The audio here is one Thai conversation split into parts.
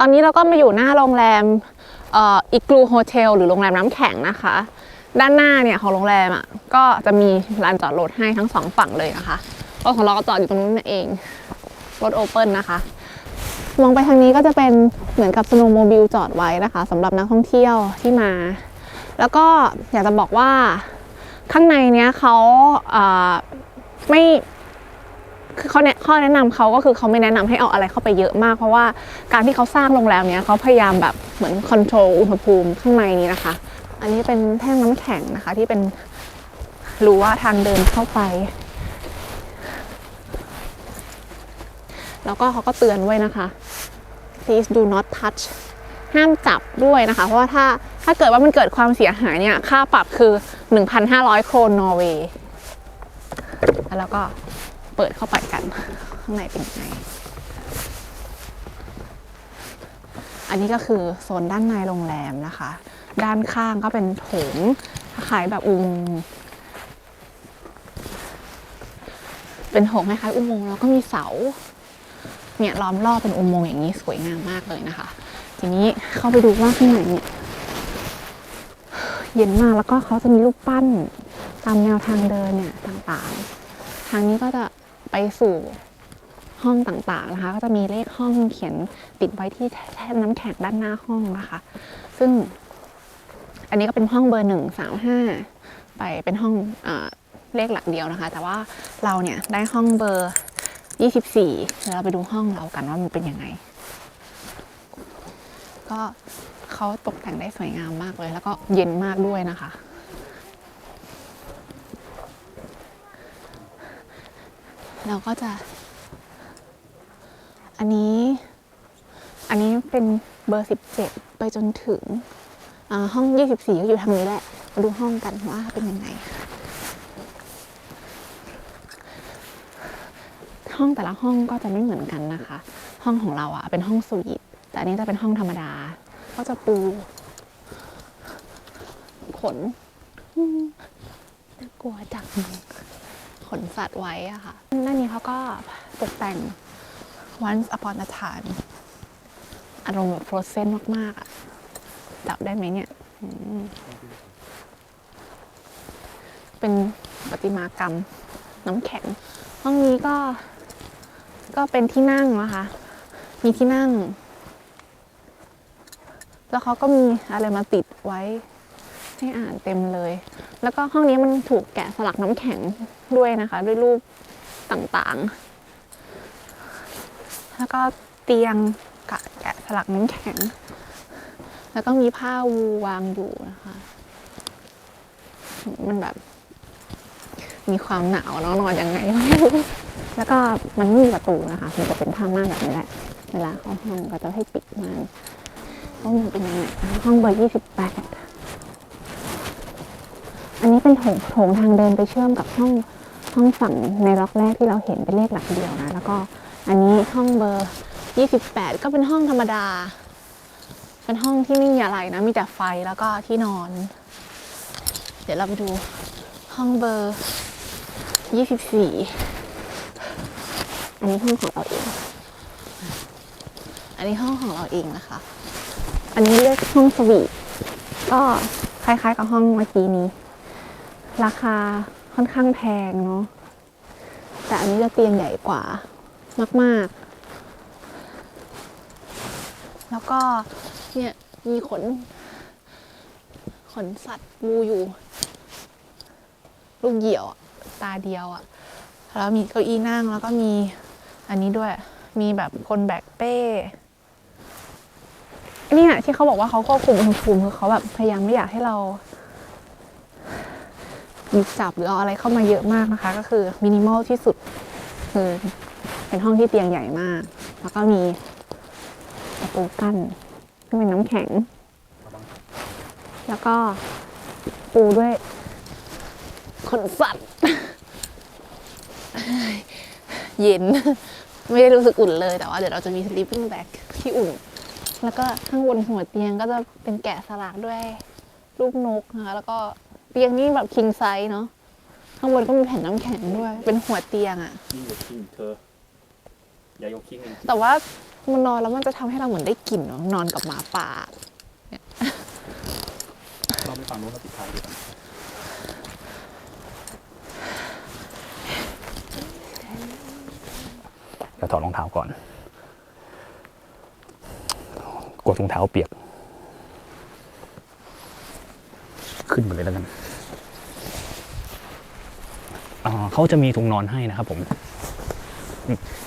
ตอนนี้เราก็มาอยู่หน้าโรงแรมอีกลูโฮเทลหรือโรงแรมน้ำแข็งนะคะ ด้านหน้าเนี่ยของโรงแรมอะก็จะมีลานจอดรถให้ทั้งสองฝั่งเลยนะคะรถของเราก็จอดอยู่ตรงนู้นนั่นเองรถโอเปิลนะคะ มองไปทางนี้ก็จะเป็นเหมือนกับสโนว์โมบิลจอดไว้นะคะสำหรับนักท่องเที่ยวที่มา แล้วก็อยากจะบอกว่าข้างในเนี้ยเขาไม่ คือเขาเนี่ยข้อแนะนำเขาก็คือเขาไม่แนะนำให้เอาอะไรเข้าไปเยอะมาก เพราะว่าการที่เขาสร้างโรงแรมเนี้ยเขาพยายามแบบเหมือนคอนโทรลอุณหภูมิข้างในนี้นะคะ อันนี้เป็นแท่งน้ำแข็งนะคะ ที่เป็นรู้ว่าทางเดินเข้าไป แล้วก็เขาก็เตือนไว้นะคะ please do not touch ห้ามจับด้วยนะคะ เพราะว่าถ้าถ้าเกิดว่ามันเกิดความเสียหายเนี่ย ค่าปรับคือ 1,500 โครนนอร์เวย์แล้วก็ เปิดเข้าไปกัน ข้างในเป็นยังไง อันนี้ก็คือโซนด้านในโรงแรมนะคะ ด้านข้างก็เป็นโถงคล้ายแบบอุโมงค์เป็นโถงคล้ายๆอุโมงค์แล้วก็มีเสา เนี่ยล้อมรอบเป็นอุโมงค์อย่างนี้สวยงามมากเลยนะคะ ทีนี้เข้าไปดูว่าข้างในเนี่ยเย็นมากแล้วก็เขาจะมีรูปปั้นตามแนวทางเดินเนี่ยต่างๆ ทางนี้ก็จะ ไปสู่ห้องต่างๆนะคะ ก็จะมีเลขห้องเขียนติดไว้ที่แท่นน้ำแข็งด้านหน้าห้องนะคะ ซึ่งอันนี้ก็เป็นห้องเบอร์หนึ่งสามห้าไปเป็นห้องอเลขหลักเดียวนะคะ แต่ว่าเราเนี่ยได้ห้องเบอร์ 24เดี๋ยวเราไปดูห้องเรากันว่ามันเป็นยังไง ก็เขาตกแต่งได้สวยงามมากเลย แล้วก็เย็นมากด้วยนะคะ เราก็จะ อันนี้ อันนี้เป็นเบอร์ 17 ไปจนถึงอ่าห้อง 24 ก็อยู่ทางนี้แหละ มาดูห้องกันว่าเป็นยังไง ห้องแต่ละห้องก็จะไม่เหมือนกันนะคะ ห้องของเราอะเป็นห้องสวีท แต่อันนี้จะเป็นห้องธรรมดา ก็จะปู ขน น่ากลัวจัง ขนสัตว์ไว้อะค่ะด้านนี้เขาก็ตกแต่ง once upon a time อารมณ์แบบโฟรเซนมากๆอะจับได้ไหมเนี่ยเป็นประติมากรรมน้ำแข็ง ห้องนี้ก็ก็เป็นที่นั่งนะคะ มีที่นั่ง แล้วเขาก็มีอะไรมาติดไว้ ให้อ่านเต็มเลย แล้วก็ห้องนี้มันถูกแกะสลักน้ำแข็งด้วยนะคะ ด้วยรูปต่างๆ แล้วก็เตียงกะแกะสลักน้ำแข็ง แล้วก็มีผ้าวูวางอยู่นะคะ มันแบบ มีความหนาวแล้วนอนยังไงไม่รู้แล้วก็มันไม่มีประตูนะคะ มันจะเป็นผ้าม่านแบบนี้แหละ เวลาเข้าห้องก็จะให้ปิดม่านห้องเป็นยังไงนะคะห้องเบอร์ยี่สิบแปด เป็นโถงโถงทางเดินไปเชื่อมกับห้องห้องฝั่งในล็อกแรกที่เราเห็นเป็นเลขหลักเดียวนะ แล้วก็อันนี้ห้องเบอร์ยี่สิบแปดก็เป็นห้องธรรมดา เป็นห้องที่ไม่มีอะไรนะ มีแต่ไฟแล้วก็ที่นอน เดี๋ยวเราไปดูห้องเบอร์ยี่สิบสี่อันนี้ห้องของเราเอง อันนี้ห้องของเราเองนะคะ อันนี้เรียกห้องสวีทก็คล้ายๆกับห้องเมื่อกี้นี้ ราคาค่อนข้างแพงเนาะแต่อันนี้จะเตียงใหญ่กว่ามากๆ แล้วก็เนี่ยมีขน ขนสัตว์วูอยู่ ลูกเหยี่ยวตาเดียวอะแล้วมีเก้าอี้นั่งแล้วก็มีอันนี้ด้วย มีแบบคนแบกเป้เนี่ยที่เขาบอกว่าเขาควบคุมอุณหภูมิคือเขาแบบพยายามไม่อยากให้เรา หยิบจับหรือเอาอะไรเข้ามาเยอะมากนะคะ ก็คือมินิมอลที่สุดคือเป็นห้องที่เตียงใหญ่มาก แล้วก็มีประตูกั้นที่เป็นน้ำแข็ง แล้วก็ปูด้วยขนสัตว์ เย็น ไม่ได้รู้สึกอุ่นเลย แต่ว่าเดี๋ยวเราจะมี sleeping bag ที่อุ่น แล้วก็ข้างบนหัวเตียงก็จะเป็นแกะสลักด้วยรูปนกนะคะ แล้วก็ ตียงนี่แบบ king size เนาะข้างบนก็มีแผ่นน้ำแข็งด้วย เป็นหัวเตียงอะยิ่งกว่าคิงเธอ อย่ายกคิงเองแต่ว่ามันนอนแล้วมันจะทำให้เราเหมือนได้กลิ่นเนอะนอนกับหมาป่า เราไปฝั่งโน้นแล้วปิดท้ายดีกว่าเดี๋ยวถอดรองเท้าก่อน กดรองเท้าเปียก ขึ้นมาเลยแล้วกันอ่า เขาจะมีถุงนอนให้นะครับผม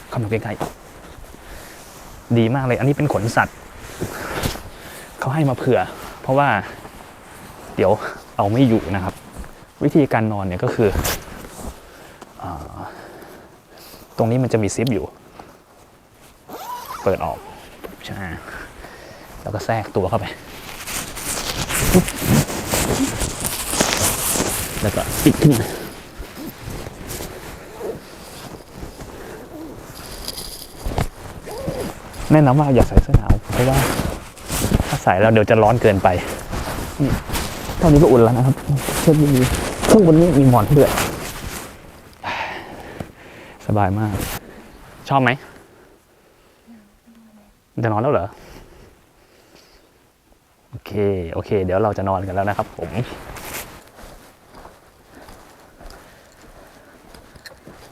เข้ามาใกล้ๆดีมากเลย อันนี้เป็นขนสัตว์ เขาให้มาเผื่อ เพราะว่า เดี๋ยวเอาไม่อยู่นะครับ วิธีการนอนเนี่ยก็คืออตรงนี้มันจะมีซิปอยู่ เปิดออกใช่แล้วก็แทรกตัวเข้าไป แล้วก็ปิดขึ้นมา แนะนำว่าอย่าใส่เสื้อหนาวเพราะว่าถ้าใส่แล้วเดี๋ยวจะร้อนเกินไปเท่านี้ก็อุ่นแล้วนะครับเชื่อมดีข้างบนนี้มีหมอนด้วยสบายมาก ชอบไหมจะนอนแล้วเหรอ โอเค โอเค เดี๋ยวเราจะนอนกันแล้วนะครับผม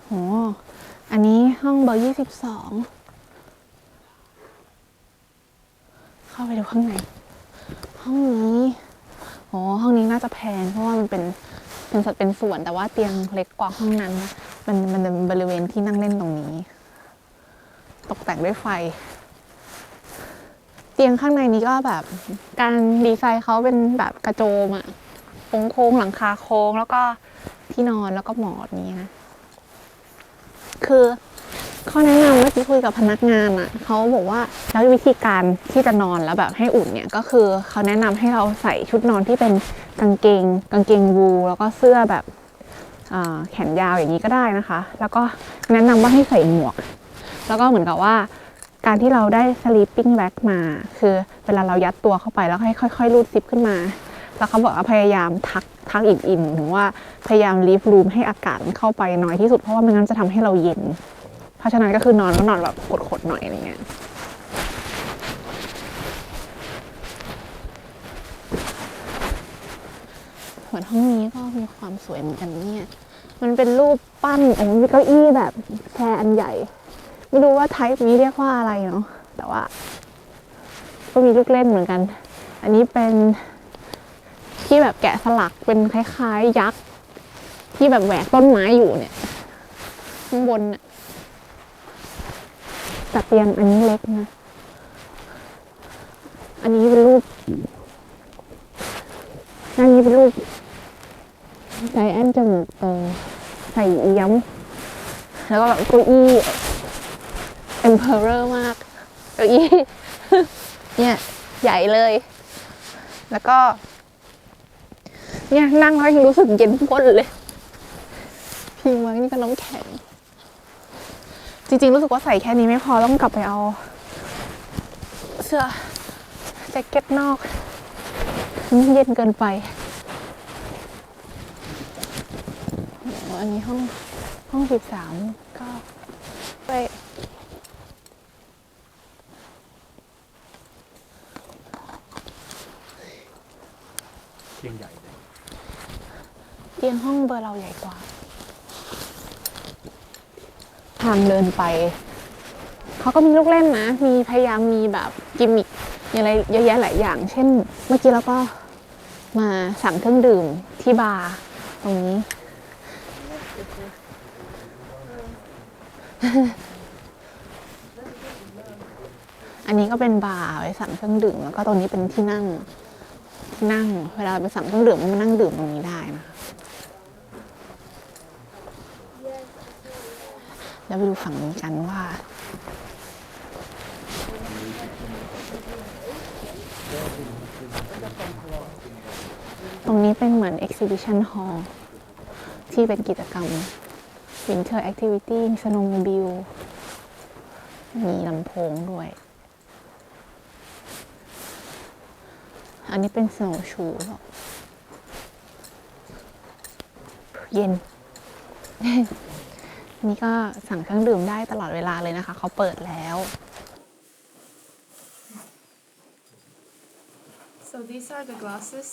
โอ้อันนี้ห้องเบอร์ยี่สิบสอง เข้า ไปดูข้างใน ห้องนี้โอ้ห้องนี้น่าจะแพงเพราะว่ามันเป็นเป็นสัดเป็นส่วนแต่ว่าเตียงเล็กกว่าห้องนั้นนะมันมันเป็นบริเวณที่นั่งเล่นตรงนี้ ตกแต่งด้วยไฟ เตียงข้างในนี้ก็แบบ การดีไซน์เขาเป็นแบบกระโจมอะโค้งๆหลังคาโค้งแล้วก็ที่นอนแล้วก็หมอนนี้นะ คือ ข้อแนะนำเมื่อกี้คุยกับพนักงานอะเขาบอกว่าแล้ววิธีการที่จะนอนแล้วแบบให้อุ่นเนี่ยก็คือเขาแนะนำให้เราใส่ชุดนอนที่เป็นกางเกง กางเกงวูลแล้วก็เสื้อแบบแขนยาวอย่างนี้ก็ได้นะคะ แล้วก็แนะนำว่าให้ใส่หมวก แล้วก็เหมือนกับว่า การที่เราได้ sleeping bag มา คือเวลาเรายัดตัวเข้าไปแล้วให้ค่อยๆรูดซิปขึ้นมา แล้วเขาบอกว่าพยายามทักทักอิ่มๆถึงว่าพยายาม leave room ให้อากาศเข้าไปน้อยที่สุดเพราะว่าไม่งั้นจะทำให้เราเย็น ราะฉะนั้นก็คือนอนก็นอนแบบขดๆหน่อยอะไรเงี้ยเหมือนห้องนี้ก็มีความสวยเหมือนกันเนี่ย มันเป็นรูปปั้นโอ้มีเก้าอี้แบบแชร์อันใหญ่ ไม่รู้ว่าไทป์นี้เรียกว่าอะไรเนาะ แต่ว่า ก็มีลูกเล่นเหมือนกัน อันนี้เป็นที่แบบแกะสลักเป็นคล้ายๆ ยักษ์ ที่แบบแหวกต้นไม้อยู่เนี่ย ข้างบนน่ะ แต่เตียงอันนี้เล็กนะ อันนี้เป็นรูปอันนี้เป็นรูปใจแอนจมูกโตใส่เอี้ยม แล้วก็แบบเก้าอี้ emperor มากเก้าอี้ เนี่ย ใหญ่เลย แล้วก็ เนี่ยนั่งแล้วยังรู้สึกเย็นก้นเลย พิงไว้นี่ก็น้ำแข็ง จริงๆ รู้สึกว่าใส่แค่นี้ไม่พอต้องกลับไปเอา เสื้อแจ็คเก็ตนอกมันเย็นเกินไปอันนี้ห้องห้องสิบสามก็ไปเตียงใหญ่เตียงห้องเบอร์เราใหญ่กว่า ทางเดินไป เขาก็มีลูกเล่นนะ มีพยายามมีแบบกิมมิคอะไรเยอะแยะหลายอย่าง เช่น เมื่อกี้เราก็มาสั่งเครื่องดื่มที่บาร์ตรงนี้ อันนี้ก็เป็นบาร์ไว้สั่งเครื่องดื่มแล้วก็ตรงนี้เป็นที่นั่งที่นั่ง เวลาไปสั่งเครื่องดื่มก็มานั่งดื่มตรงนี้ได้ นะคะแล้วไปดูฝั่งนี้กันว่า ตรงนี้เป็นเหมือน exhibition hall ที่เป็นกิจกรรม winter activity มี snowmobile มีลำโพงด้วย อันนี้เป็น snow shoe หรอเย็น นี่ก็สั่งเครื่องดื่มได้ตลอดเวลาเลยนะคะ So these are the glasses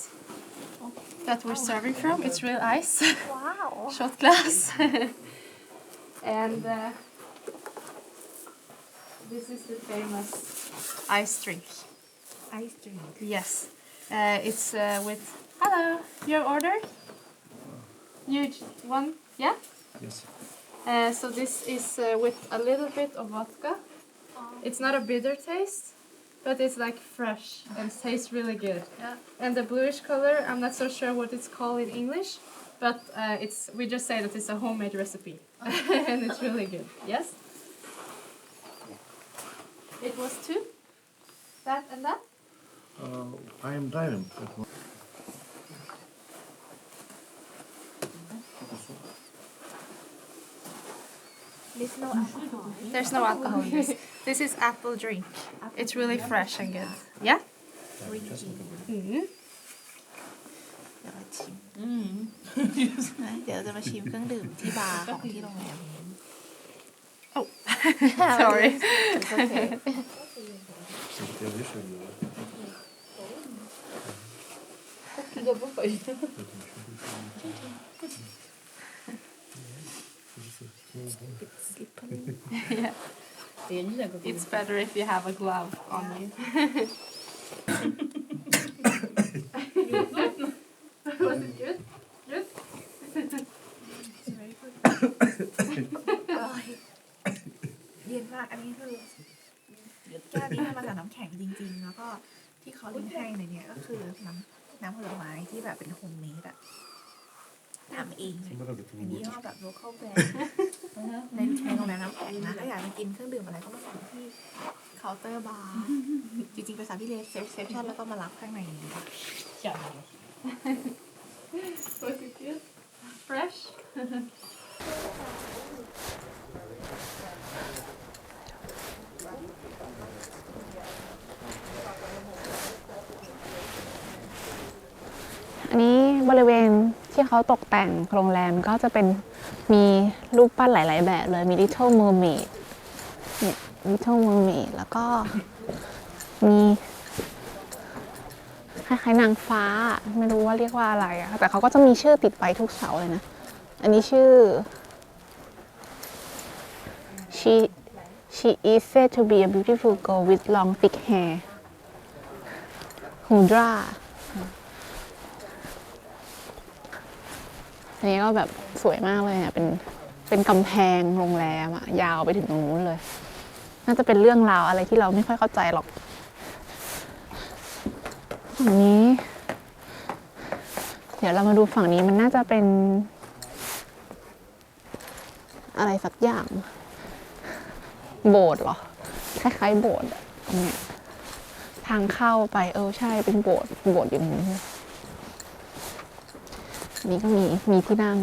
that we're serving from. It's real ice. Wow. Shot glass. and uh, this is the famous ice drink. Ice drink. Yes. Uh, it's uh, with hello. Your order. You one. Yeah. Yes. Uh, so this is uh, with a little bit of vodka. It's not a bitter taste, but it's like fresh and tastes really good. Yeah. And the bluish color, I'm not so sure what it's called in English, but uh, it's we just say that it's a homemade recipe, and it's really good. Yes. It was two. That and that. Uh, I am Diamond. There's no alcohol. There's no alcohol in this. This is apple drink. It's really fresh and good. Yeah. วินกิน Mm-hmm. เดี๋ยวมาชิมเดี๋ยวจะมาชิมเครื่องดื่มที่บาร์ของที่โรงแรม Oh, sorry. It's okay. Jag visste ju. It's better if you have a glove on you. Was it good? Good? อร่อยเย็นมากอันนี้คือแก้วนี้ทำมาจากน้ำแข็งจริงๆ แล้วก็ที่เขาลิงก์ให้ในเนี้ยก็คือน้ำน้ำผลไม้ที่แบบเป็นโฮมเมดอะทำเอง Som var väldigt อันนี้ roligt. ก็แบบ local brand ในในโรงแรมน้ำแข็งนะถ้าอยากมากินเครื่องดื่มอะไรก็มาสั่งที่เคาน์เตอร์บาร์จริงๆไปสั่งที่เซฟเซฟชั่นแล้วก็มารับข้างในนี้ Was it good? Fresh? อันนี้บริเวณที่เขาตกแต่งโรงแรมก็จะเป็น มีรูปปั้นหลาย ๆ แบบเลย มี Little Mermaid เนี่ย Little Mermaid แล้วก็มีคล้ายๆนางฟ้า ไม่รู้ว่าเรียกว่าอะไรอะแต่เขาก็จะมีชื่อติดไปทุกเสาเลยนะ อันนี้ชื่อ she she is said to be a beautiful girl with long thick hair Hudra อันนี้ก็แบบสวยมากเลยอะเป็นเป็นกำแพงโรงแรมอะยาวไปถึงตรงนู้นเลย น่าจะเป็นเรื่องราวอะไรที่เราไม่ค่อยเข้าใจหรอกฝั่งนี้ เดี๋ยวเรามาดูฝั่งนี้มันน่าจะเป็น อะไรสักอย่าง โบสถ์เหรอ คล้ายๆโบสถ์ตรงเนี้ยทางเข้าไปเออใช่เป็นโบสถ์โบสถ์อยู่ตรงนี้ นี่ก็มีมีที่นั่ง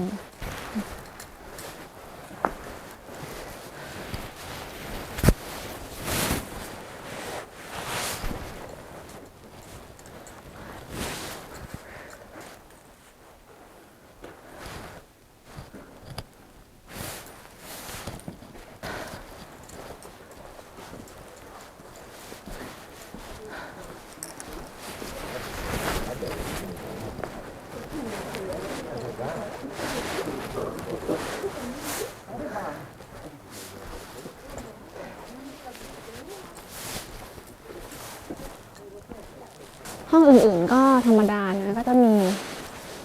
ห้องอื่นๆก็ธรรมดานะก็จะมี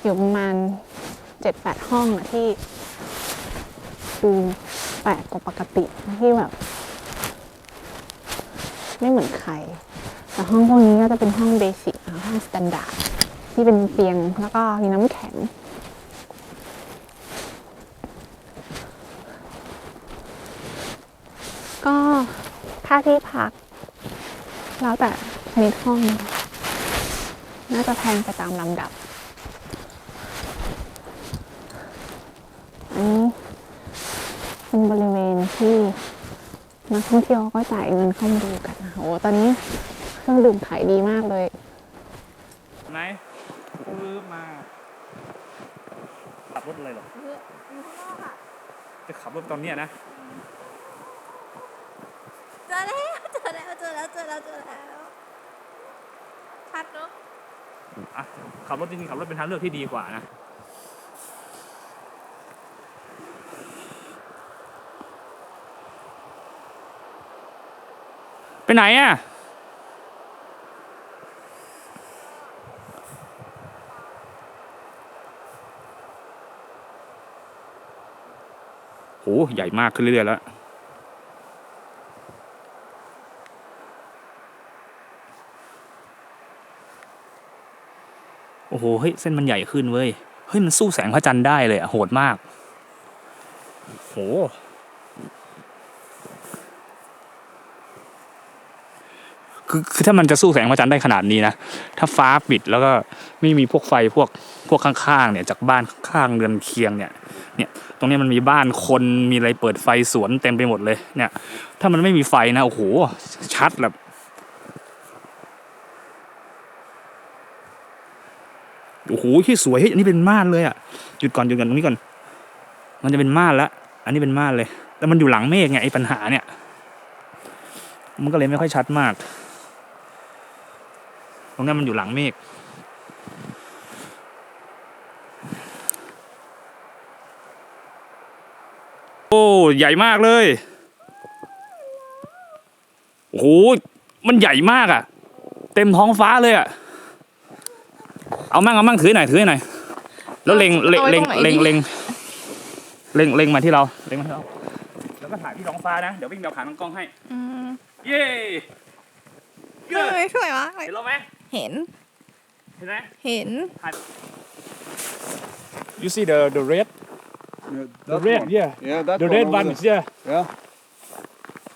อยู่ประมาณเจ็ดแปดห้องอะที่ดูแปลกกว่าปกติที่แบบ ไม่เหมือนใคร แต่ห้องพวกนี้ก็จะเป็นห้องเบสิกห้องสแตนดาร์ดที่เป็นเตียงแล้วก็มีน้ำแข็งก็ค่าที่พัก แล้วแต่ชนิดห้อง นะคะน่าจะแพงไปตามลำดับ อันนี้เป็นบริเวณที่นักท่องเที่ยวก็จ่ายเงินเข้ามาดูกันนะคะโอ้ตอนนี้เครื่องดื่มขายดีมากเลย ไหนปื้อมาขับรถอะไรหรอจะขับรถตอนเนี้ยนะ เจอแล้วเจอแล้วเจอแล้วเจอแล้วเจอแล้วชัดเนาะ อะขับรถจริงๆขับรถเป็นทางเลือกที่ดีกว่านะไปไหนอะโหใหญ่มากขึ้นเรื่อยๆแล้ว อ้โหเฮ้ยเส้นมันใหญ่ขึ้นเว้ยเฮ้ยมันสู้แสงพระจันทร์ได้เลยอะโหดมากโหคือคือถ้ามันจะสู้แสงพระจันทร์ได้ขนาดนี้นะถ้าฟ้าปิดแล้วก็ไม่มีพวกไฟพวกพวกข้างๆเนี่ย จากบ้านข้างๆเรือนเคียงเนี่ย เนี่ย ตรงเนี้ยมันมีบ้านคนมีอะไรเปิดไฟสวนเต็มไปหมดเลย เนี่ย ถ้ามันไม่มีไฟนะโอ้โหชัดแบบ โอ้โหที่สวยเฮ้ยอันนี้เป็นม่านเลยอะหยุดก่อนหยุดก่อนตรงนี้ก่อน มันจะเป็นม่านละอันนี้เป็นม่านเลย แต่มันอยู่หลังเมฆไงไอ้ปัญหาเนี่ย มันก็เลยไม่ค่อยชัดมาก ตรงนี้มันอยู่หลังเมฆโอ้ใหญ่มากเลยโอ้โหมันใหญ่มากอะ เต็มท้องฟ้าเลยอะ เอามั่งเอามั่งถือหน่อยถือหน่อยแล้วเล็งเล็งเล็งเล็งเล็งเล็งเล็งมาที่เราเล็งมาที่เราแล้วก็ถ่ายที่ท้องฟ้านะเดี๋ยววิ่งเดาขาตั้งกล้องให้อืมเย้เฮ้ยสวยวะเห็นเราไหมเห็นเห็นไหมเห็น You see the the red, Yeah, the that red, one. yeah. Yeah, that The one red over one there. is there. Yeah.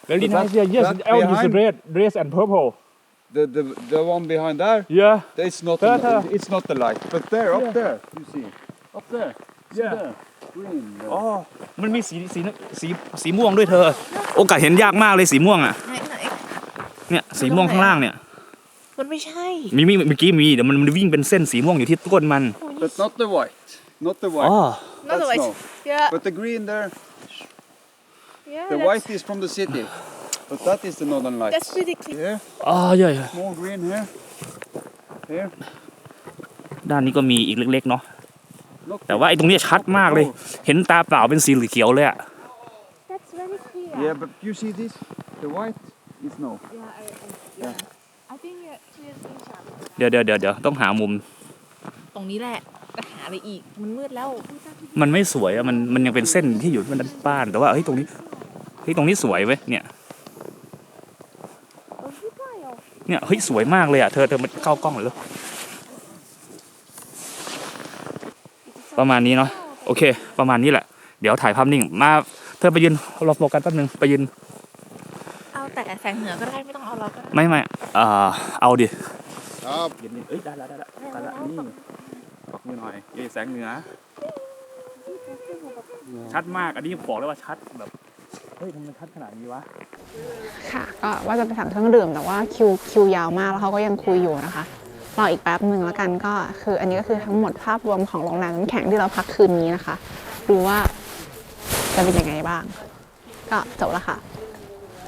Very But that- nice. Yeah, yes. that L is behind- red, red and purple. The, the the one behind there, Yeah. it's not That, the, uh, it's not the light. But there, up Yeah. there, you see. Up there. See Yeah. there. Green. there. อ๋อ มันมีสีสีสีสีม่วงด้วยเธอ โอกาสเห็นยากมากเลยสีม่วงอะ ไหนไหนเนี่ยสีม่วงข้างล่างเนี่ย มันไม่ใช่ มีมีเมื่อกี้มีเดี๋ยวมันมันวิ่งเป็นเส้นสีม่วงอยู่ที่ต้นมัน But not the white. Not the white. อ๋อ Not the That's white. no. Yeah. But the green there, Yeah. the that's, white is from the city. But that is the northern lights. That's pretty clear. Here, อ๋อใหญ่ more green here. Here. ด้านนี้ก็มีอีกเล็กๆเนาะ Not แต่ว่าไอ้ตรงเนี้ยชัดมากเลย เห็นตาเปล่าเป็นสีเขียวเลยอะ That's very clear. Yeah, but you see this? The white is no. Yeah, I, I, yeah. I think yeah, clear thing ชัดเดี๋ยวเดี๋ยวเดี๋ยวเดี๋ยวต้องหามุม ตรงนี้แหละแต่หาอะไรอีก มันมืดแล้ว มันไม่สวยอะมันมันยังเป็นเส้นที่อยู่บนบ้าน แต่ว่าเฮ้ยตรงนี้เฮ้ยตรงนี้สวยเว้ยเนี่ย เนี่ยเฮ้ยสวยมากเลยอะเธอเธอมาเข้ากล้องหน่อยเลยประมาณนี้เนาะโอเค ประมาณนี้แหละ เดี๋ยวถ่ายภาพนิ่งมาเธอไปยืนรอโฟกัสแป๊บนึงไปยืนเอาแต่แสงเหนือก็ได้ไม่ต้องเอาเราก็ได้ไม่ไม่เอ่อเอาดิ Ah, เย็นๆเอ้ยได้แล้วได้แล้วได้แล้วนี่ปักมือหน่อยเย้แสงเหนือชัดมากอันนี้บอกเลยว่าชัดแบบ เฮ้ยทำไมชัดขนาดนี้วะ ค่ะก็ว่าจะไปสั่งเครื่องดื่มแต่ว่าคิวคิวยาวมากแล้วเขาก็ยังคุยอยู่นะคะรออีกแป๊บหนึ่งแล้วกันก็คือ อันนี้ก็คือทั้งหมดภาพรวมของโรงแรมน้ำแข็งที่เราพักคืนนี้นะคะ ดูว่าจะเป็นยังไงบ้าง ก็จบแล้วค่ะ